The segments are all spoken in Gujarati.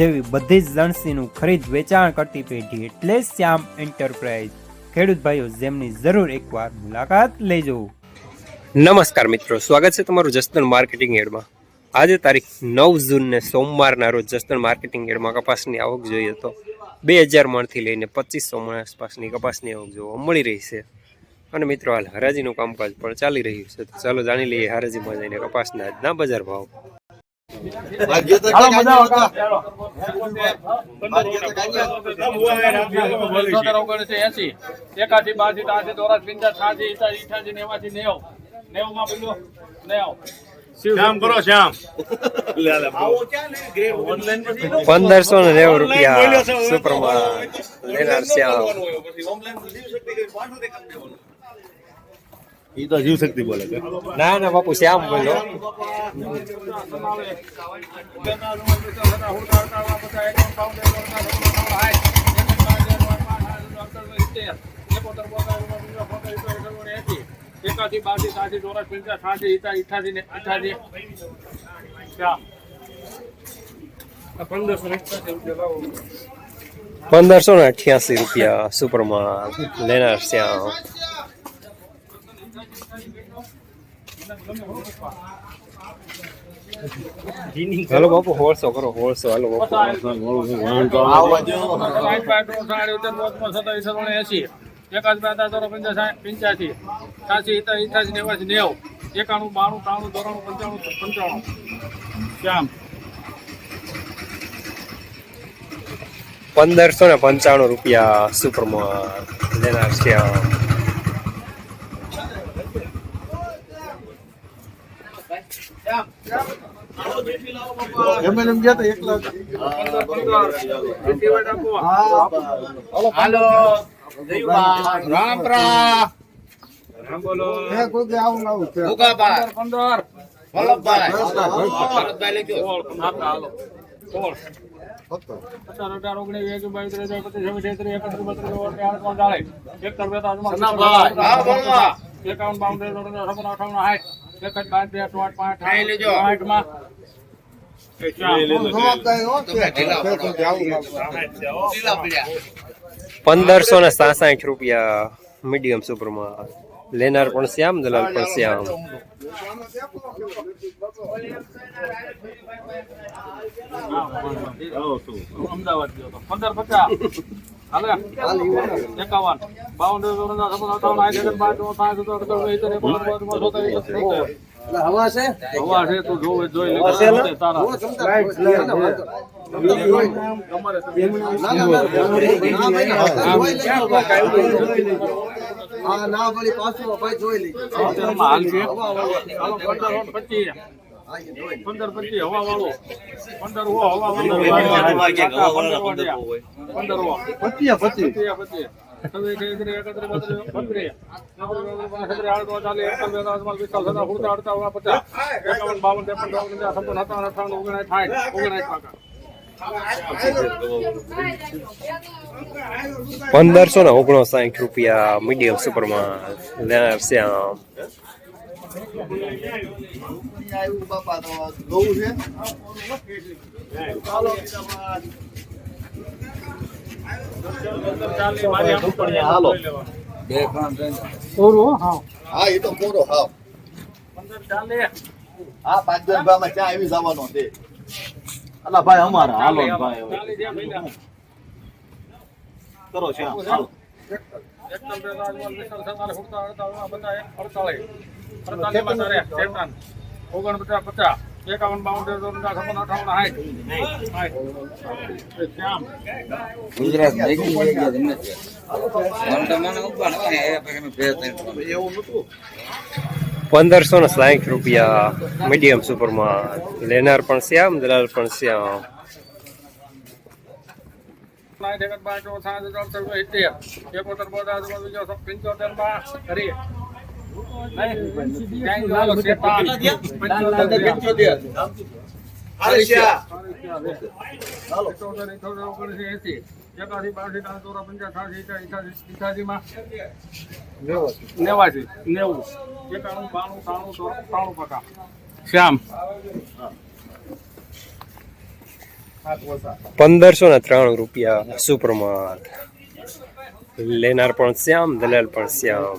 જેવી બધી જ લણસીનું ખરીદ વેચાણ કરતી પેઢી એટલે શ્યામ એન્ટરપ્રાઇઝ. ખેડૂત ભાઈઓ જેમની જરૂર એકવાર મુલાકાત લેજો. નમસ્કાર મિત્રો સ્વાગત છે તમારું જસ્તન માર્કેટિંગ એડમાં. આજે તારીખ નવ જૂનને સોમવારના રોજ જસ્તન માર્કેટિંગ એડમાં કપાસની આવક જોઈએ તો બે હજાર મણથી લઈને પચીસો મણ આસપાસની કપાસની આવક જોવા મળી રહી છે. અને મિત્રો હાલ હરાજીનું કામકાજ પણ ચાલી રહ્યું છે. તો ચાલો જાણી લઈએ હરાજીમાં જઈને કપાસના આજના બજાર ભાવ. મજા એસી એકાથી બારથી ત્રાસી ચોરાસી પિંજા છ્યાસી ઇઠ્યાસી ઇઠ્યાસી નેવાથી નેવ નેવમાં પેલું નેવ શ્યામ કરો શ્યામ પંદરસો ને નેવું રૂપિયા સુપરમાં લેનાર શ્યામ તો જીવ શક્તિ બોલે છે. ના ના, બાપુ, શ્યામ બોલો પંદરસો પંદરસો ને અઠ્યાસી રૂપિયા સુપરમાં લેનાર શ્યામ. હાલો બાપુ હોળસો કરો હોળસો હેલો બાપુ. પંચ્યાસી. છ્યાસી ઇઠ્યાસી નેવાસી નેવ. એકાણું બાણું ત્રાણું ચોરાણું પંચાણું પંચાણું. શ્યામ. પંદરસો ને પંચાણું રૂપિયા સુપરમાં લેનાર શ્યામ એમ એમ ગયા તા એકલા હાલો રામપરા રામ બોલો હે કોઈ કે આવું આવું છે પંદર વલ્લભભાઈ. સોળ આપણા હાલો. બેતાલીસ એકાવન બાવન અઠાવન સાઠ બાર પાંચ સાઠમાં. પંદરસો ને સાસાઠ રૂપિયા મીડિયમ સુપરમાં લેનાર પણ શ્યામ દલાલ પણ શ્યામ અમદાવાદ પંદર પચાસ એકાવન બાવન હવા છે? હવા છે તું જોવે જોઈ લે. તારા. ના ભલી પાછું ભાઈ જોઈ અત્યારમાં હાલ છે. પંદર પચીસ. પંદર પચીસ હવા વાળો. પંદર હો હવા વાળો. પંદર હો પચીસ પચીસ. પંદરસો ને ઓગણસાઠ રૂપિયા મીડિયમ સુપરમાં લેનાર શ્યામ આવ્યું બાપા તો છે. ચાલી મારી આમ ઉપર હાલો. હા એ તો પૂરો હા હા પાંચ દસ ભાઈ ચા આવી જવાનો છે અલા ભાઈ અમારા હાલો ભાઈ. કરો શ્યામ હાલો ઓગણપચાસ, પચાસ, એકાવન, બાવન, અઠાવન, સાઠ. શ્યામ. ગુજરાત પંદરસો ને સાહીઠ રૂપિયા મીડિયમ સુપરમાં લેનાર પણ શ્યામ દલાલ પણ શ્યામ. એકોતેર સો પંચોતેરમાં કરી નેવાસી, નેવું. એકાણું. શ્યામ પંદરસો ને ત્રાણું રૂપિયા સુપ્રમાન લેનાર પણ શ્યામ દલાલ પણ શ્યામ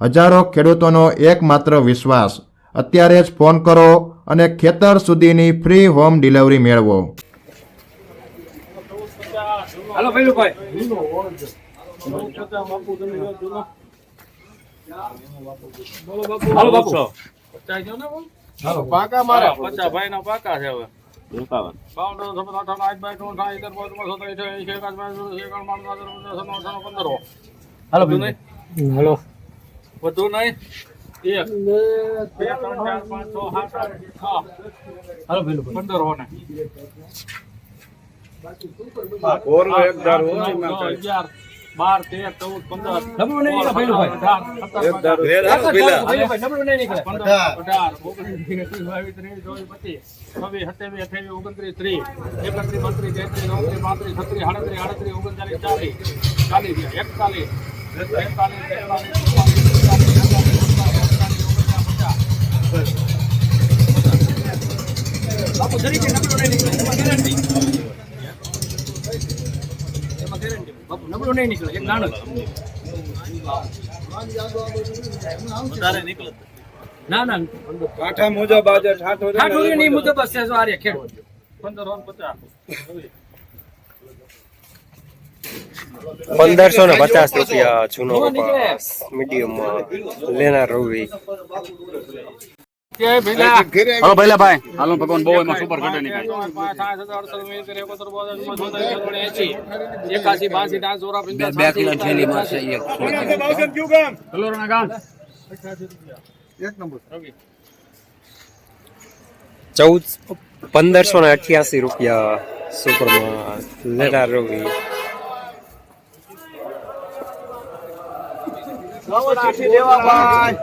હજારો ખેડૂતોનો એકમાત્ર વિશ્વાસ અત્યારે જ ફોન કરો અને ખેતર સુધીની ફ્રી હોમ ડિલિવરી મેળવો હાલો પેલું ભાઈ હાલો બાપુ પચાસ જો ને પચાસ ભાઈ ના પાકા છે હવે બાવન, વધુ નહીં? એક, બે, ત્રણ, ચાર, પાંચ, છ, સાત, આઠ, છ. પંદર હો ને. નવ, બાર તેર ચૌદ પંદર. અઢાર, સત્તર, પંદર, અઢાર, ઓગણીસ, બાવીસ, ત્રેવીસ, ચોવીસ, પચીસ, છવ્વીસ, સત્યાવીસ, અઠ્યાવીસ, ઓગણત્રીસ, ત્રીસ, એકત્રીસ, બત્રીસ, તેત્રીસ, ચોત્રીસ, પાંત્રીસ, છત્રીસ, સાડત્રીસ, આડત્રીસ, ઓગણચાલીસ, ચાલીસ, ચાલીસ, એકતાલીસ, એકતાલીસ, પંદરસો ને પચાસ રૂપિયા જૂનો કપાસ મીડિયમમાં. લેનાર રવિ. હાલો ભાઈલા ભાઈ. હાલો ભગવાન બહુ એમાં સુપર ઘટે નહીં બે કિલો થેલી મળશે એક ગામ ચૌદ પંદરસો ને અઠ્યાસી રૂપિયા સુપરમાં લેનાર રવિ. દેવા ભાઈ.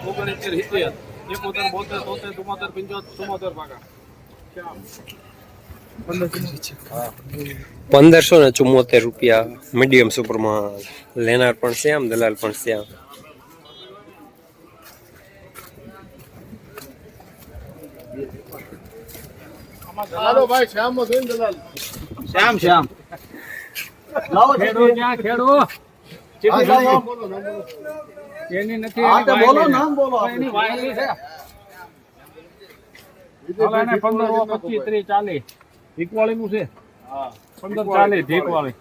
ઓગણસિત્તેર સિત્તેર એકોતેર બોતેર તોતેર ચુમ્મોતેર પંચોતેર ચુમ્મોતેર પાકા પંદરસો ને ચુમ્મોતેર રૂપિયા. મીડિયમ સુપરમાં લેનાર પણ શ્યામ દલાલ પણ શ્યામ શ્યામ શ્યામ. લાવો ખેડો ક્યાં ખેડો. એની નથી હા, તો બોલો, નામ બોલો છે. એની વાયલી છે પંદર પચીસ ત્રીસ ચાલીસ. ઢીકવાળી નું છે પંદર ચાલીસ ઢીકવાળી.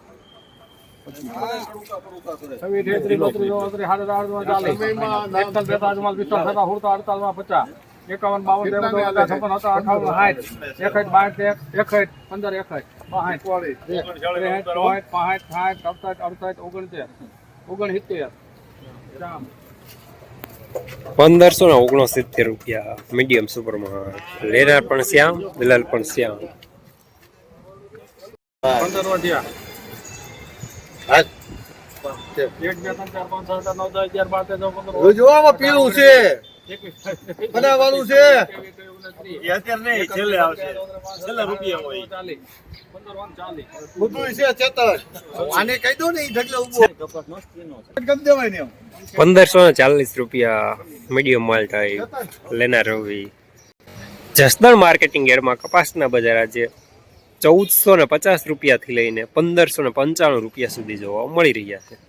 એકાવન બાવન છપ્પન સત્તાવન અઠાવન સાઠ. એકઠ બાઠ એકઠ પંદર એકઠ પાંઠ ત્રેસઠ પાંઠ સાઠ સડસઠ અડસઠ ઓગણસિત્તેર. ઓગણસિત્તેર પંદરસો ને ઓગણસિત્તેર રૂપિયા મીડિયમ સુપરમાં લેનાર પણ શ્યામ દલાલ પણ શ્યામ પંદર વધ્યા એક બે ત્રણ ચાર પાંચ છ સાત આઠ નવ દસ અગિયાર બાર તેર ચૌદ પંદર સોળ, જોવામાં પીળું છે. બનાવવાનું છે. પંદરસો ને ચાલીસ રૂપિયા મીડિયમ માલ થાય. લેનાર રવિ. જસદણ માર્કેટિંગ એરમાં કપાસના બજાર આજે ચૌદસો ને પચાસ રૂપિયાથી લઈને પંદરસો ને પંચાણું રૂપિયા સુધી જોવા મળી રહ્યા છે.